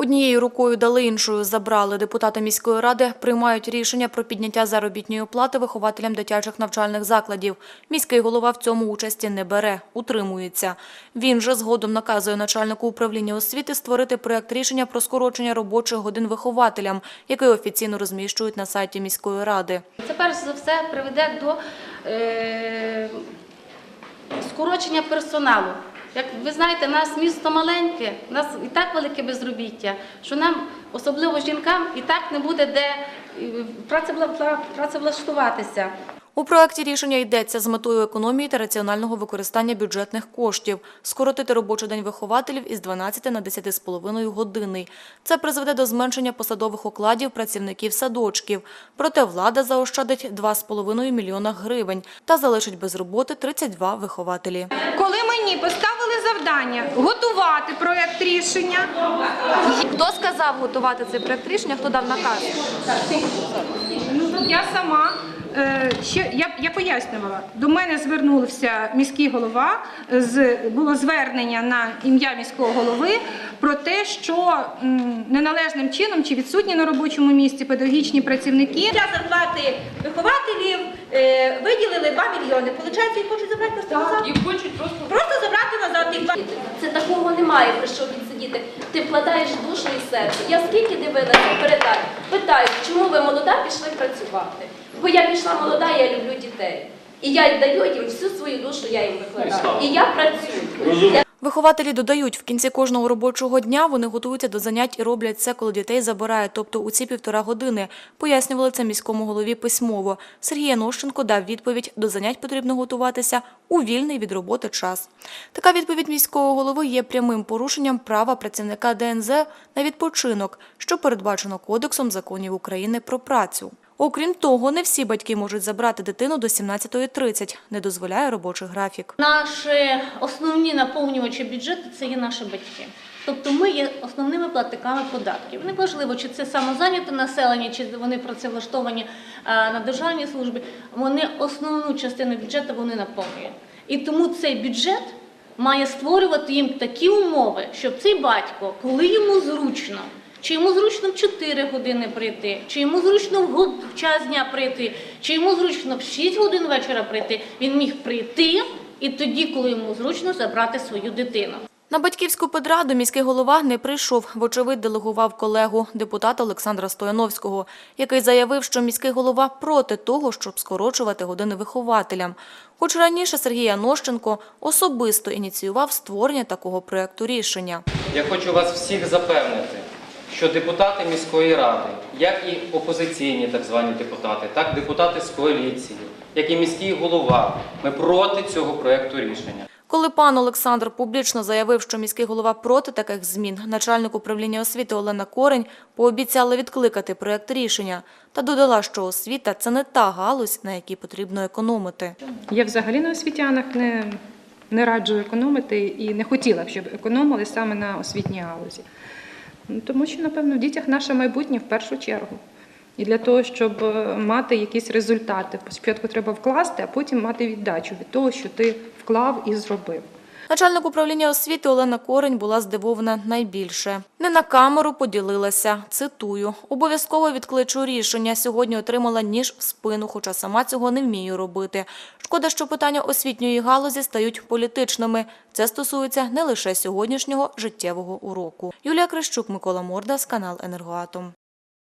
Однією рукою дали іншою забрали. Депутати міської ради приймають рішення про підняття заробітної плати вихователям дитячих навчальних закладів. Міський голова в цьому участі не бере, утримується. Він же згодом наказує начальнику управління освіти створити проект рішення про скорочення робочих годин вихователям, який офіційно розміщують на сайті міської ради. Це перш за все приведе до е, скорочення персоналу. Як ви знаєте, у нас місто маленьке, у нас і так велике безробіття, що нам, особливо жінкам, і так не буде де е, працевлаштуватися. У проекті рішення йдеться з метою економії та раціонального використання бюджетних коштів, скоротити робочий день вихователів із 12 на 10,5 години. Це призведе до зменшення посадових окладів працівників садочків. Проте влада заощадить 2,5 мільйона гривень та залишить без роботи 32 вихователі. Коли мені поставили завдання готувати проєкт рішення, Хто сказав готувати цей проект рішення? Хто дав наказ? я сама ще я, я пояснювала. До мене звернувся міський голова. З було звернення на ім'я міського голови про те, що м, неналежним чином чи відсутні на робочому місці педагогічні працівники Для зарплати вихователів е, виділили 2 мільйони. Получається, їх хочуть забрати просто назад? Їх хочуть просто... Просто забрати назад 2 Це такого немає, про що відсидіти. Ти вкладаєш душу і серце. Я скільки дивилася передач, питаю, чому ви молода пішли працювати? Бо я пішла молода, я люблю дітей. І я даю їм всю свою душу, я їм викладаю. І я працюю. Вихователі додають, в кінці кожного робочого дня вони готуються до занять і роблять це, коли дітей забирають, тобто у ці півтора години. Пояснювали це міському голові письмово. Сергій Янощенко дав відповідь, до занять потрібно готуватися у вільний від роботи час. Така відповідь міського голови є прямим порушенням права працівника ДНЗ на відпочинок, що передбачено Кодексом законів України про працю. Окрім того, не всі батьки можуть забрати дитину до 17.30, не дозволяє робочий графік. Наші основні наповнювачі бюджету це є наші батьки. Тобто ми є основними платниками податків. Неважливо, чи це самозайняте населення, чи вони працевлаштовані на державній службі. Вони основну частину бюджету вони наповнюють. І тому цей бюджет має створювати їм такі умови, щоб цей батько, коли йому зручно, чи йому зручно в 4 години прийти, чи йому зручно в год- в час дня прийти, чи йому зручно в 6 годин вечора прийти, він міг прийти і тоді, коли йому зручно, забрати свою дитину. На батьківську педраду міський голова не прийшов, вочевидь делегував колегу, депутата Олександра Стояновського, який заявив, що міський голова проти того, щоб скорочувати години вихователям. Хоч раніше Сергій Янощенко особисто ініціював створення такого проекту рішення. Я хочу вас всіх запевнити, що депутати міської ради, як і опозиційні так звані депутати, так депутати з коаліції, як і міський голова, ми проти цього проекту рішення. Коли пан Олександр публічно заявив, що міський голова проти таких змін, начальник управління освіти Олена Корень пообіцяла відкликати проект рішення та додала, що освіта це не та галузь, на якій потрібно економити. Я взагалі на освітянах не, не раджу економити і не хотіла б, щоб економили саме на освітній галузі. Ну, Тому що, напевно, в дітях наше майбутнє в першу чергу. І для того, щоб е, мати якісь результати, спочатку треба вкласти, а потім мати віддачу від того, що ти вклав і зробив. Начальник управління освіти Олена Корень була здивована найбільше. Не на камеру поділилася. Цитую: обов'язково відкличу рішення. Сьогодні отримала ніж в спину, хоча сама цього не вмію робити. Шкода, що питання освітньої галузі стають політичними. Це стосується не лише сьогоднішнього життєвого уроку. Юлія Крищук, Микола Мордас, канал Енергоатом.